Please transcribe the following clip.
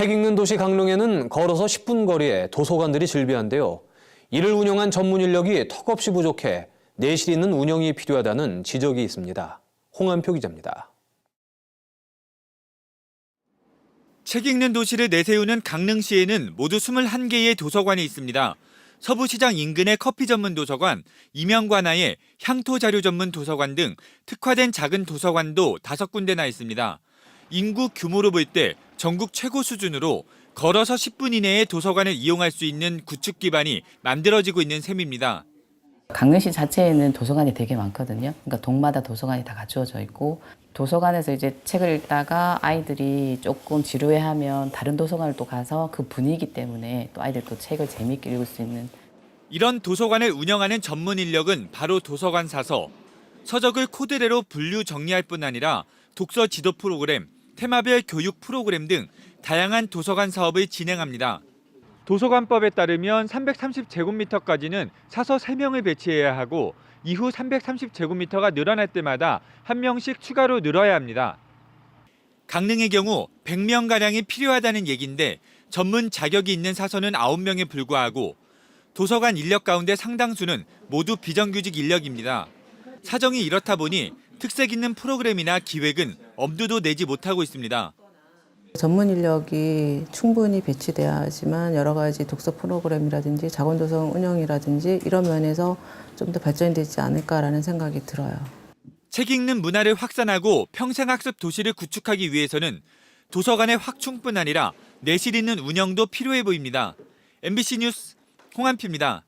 책 읽는 도시 강릉에는 걸어서 10분 거리에 도서관들이 즐비한데요. 이를 운영한 전문 인력이 턱없이 부족해 내실 있는 운영이 필요하다는 지적이 있습니다. 홍한표 기자입니다. 책 읽는 도시를 내세우는 강릉시에는 모두 21개의 도서관이 있습니다. 서부시장 인근의 커피 전문 도서관, 임영관하의 향토 자료 전문 도서관 등 특화된 작은 도서관도 다섯 군데나 있습니다. 인구 규모로 볼 때 전국 최고 수준으로 걸어서 10분 이내에 도서관을 이용할 수 있는 구축 기반이 만들어지고 있는 셈입니다. 강릉시 자체에는 도서관이 되게 많거든요. 그러니까 동마다 도서관이 다 갖추어져 있고 도서관에서 이제 책을 읽다가 아이들이 조금 지루해하면 다른 도서관을 또 가서 그 분위기 때문에 또 아이들 또 책을 재미있게 읽을 수 있는 이런 도서관을 운영하는 전문 인력은 바로 도서관 사서. 서적을 코드대로 분류 정리할 뿐 아니라 독서 지도 프로그램, 테마별 교육 프로그램 등 다양한 도서관 사업을 진행합니다. 도서관법에 따르면 330제곱미터까지는 사서 3명을 배치해야 하고 이후 330제곱미터가 늘어날 때마다 한 명씩 추가로 늘어야 합니다. 강릉의 경우 100명가량이 필요하다는 얘기인데 전문 자격이 있는 사서는 9명에 불과하고 도서관 인력 가운데 상당수는 모두 비정규직 인력입니다. 사정이 이렇다 보니 특색 있는 프로그램이나 기획은 엄두도 내지 못하고 있습니다. 전문 인력이 충분히 배치돼야지만 여러 가지 독서 프로그램이라든지 자본도서 운영이라든지 이런 면에서 좀 더 발전이 되지 않을까라는 생각이 들어요. 책 읽는 문화를 확산하고 평생학습 도시를 구축하기 위해서는 도서관의 확충뿐 아니라 내실 있는 운영도 필요해 보입니다. MBC 뉴스 홍한표입니다.